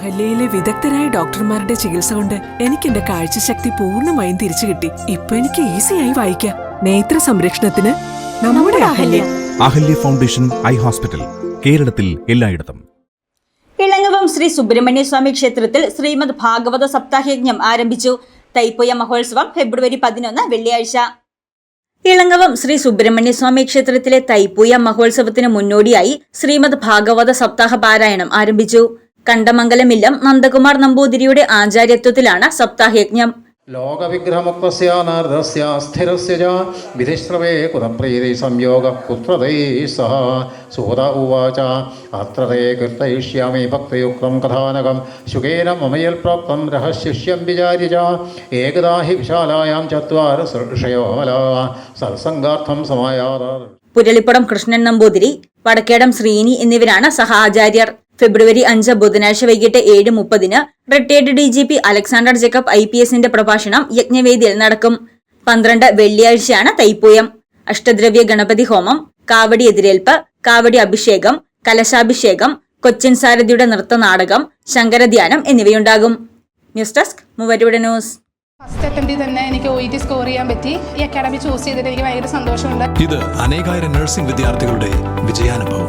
അഹല്യയിലെ വിദഗ്ധരായ ഡോക്ടർമാരുടെ ചികിത്സ കൊണ്ട് എനിക്ക് എന്റെ കാഴ്ചശക്തി പൂർണമായും തിരിച്ചു കിട്ടി. ഇപ്പൊ എനിക്ക് ഈസിയായി വായിക്കാം. നേത്ര സംരക്ഷണത്തിന് നമ്മുടെ Ahalya. Ahalya foundation eye hospital കേരളത്തിൽ എല്ലായിടത്തും. ഇളങ്ങവം ശ്രീ സുബ്രഹ്മണ്യ സ്വാമി ക്ഷേത്രത്തിൽ ശ്രീമദ് ഭാഗവത സപ്താഹയജ്ഞം ആരംഭിച്ചു. തൈപ്പൂയ മഹോത്സവം ഫെബ്രുവരി പതിനൊന്ന് വെള്ളിയാഴ്ച. ഇളങ്ങവം ശ്രീ സുബ്രഹ്മണ്യ സ്വാമി ക്ഷേത്രത്തിലെ തൈപ്പൂയ മഹോത്സവത്തിന് മുന്നോടിയായി ശ്രീമദ് ഭാഗവത സപ്താഹ പാരായണം ആരംഭിച്ചു. കണ്ടമംഗലമില്ലം നന്ദകുമാർ നമ്പൂതിരിയുടെ ആചാര്യത്വത്തിലാണ് സപ്താഹയജ്ഞം. സ്ഥിരസ്യ ച വിധിശ്രവേ കുതപ്രീതി സംയോഗ പുത്രതൈ സഹ സൂത ഉവാച അത്ര തേ കീർത്തയിഷ്യാമി ഭക്തയുക്തം കഥാനകം ശുകേന മമയൽ പ്രാപ്തം രഹശിഷ്യം വിചാര്യ ച ഏകദാ ഹി വിശാലായാം ചത്വാര ഋഷയോമല സത്സംഗാർത്ഥം സമായാത. പുരളിപ്പടം കൃഷ്ണൻ നമ്പൂതിരി വടക്കേടം ശ്രീനി എന്നിവരാണ് സഹാചാര്യർ. ഫെബ്രുവരി അഞ്ച് ബുധനാഴ്ച വൈകിട്ട് ഏഴ് മുപ്പതിന് retired D G P Alexander Jacob I P എസിന്റെ പ്രഭാഷണം യജ്ഞവേദിയിൽ നടക്കും. പന്ത്രണ്ട് വെള്ളിയാഴ്ചയാണ് തൈപ്പൂയം. അഷ്ടദ്രവ്യ ഗണപതി ഹോമം കാവടി എതിരേൽപ്പ് കാവടി അഭിഷേകം കലശാഭിഷേകം കൊച്ചിൻ സാരഥിയുടെ നൃത്തനാടകം ശങ്കരധ്യാനം എന്നിവയുണ്ടാകും. ന്യൂസ് ഡെസ്ക് മൂവരുടെ ന്യൂസ്. ഫസ്റ്റ് അറ്റംപ്റ്റിൽ തന്നെ എനിക്ക് ഒ ടി സ്കോർ ചെയ്യാൻ പറ്റി. ഈ അക്കാഡമി ചൂസ് ചെയ്തിട്ട് എനിക്ക് ഭയങ്കര സന്തോഷമുണ്ട്. ഇത് അനേകായിരം നഴ്സിംഗ് വിദ്യാർത്ഥികളുടെ വിജയാനുഭവം.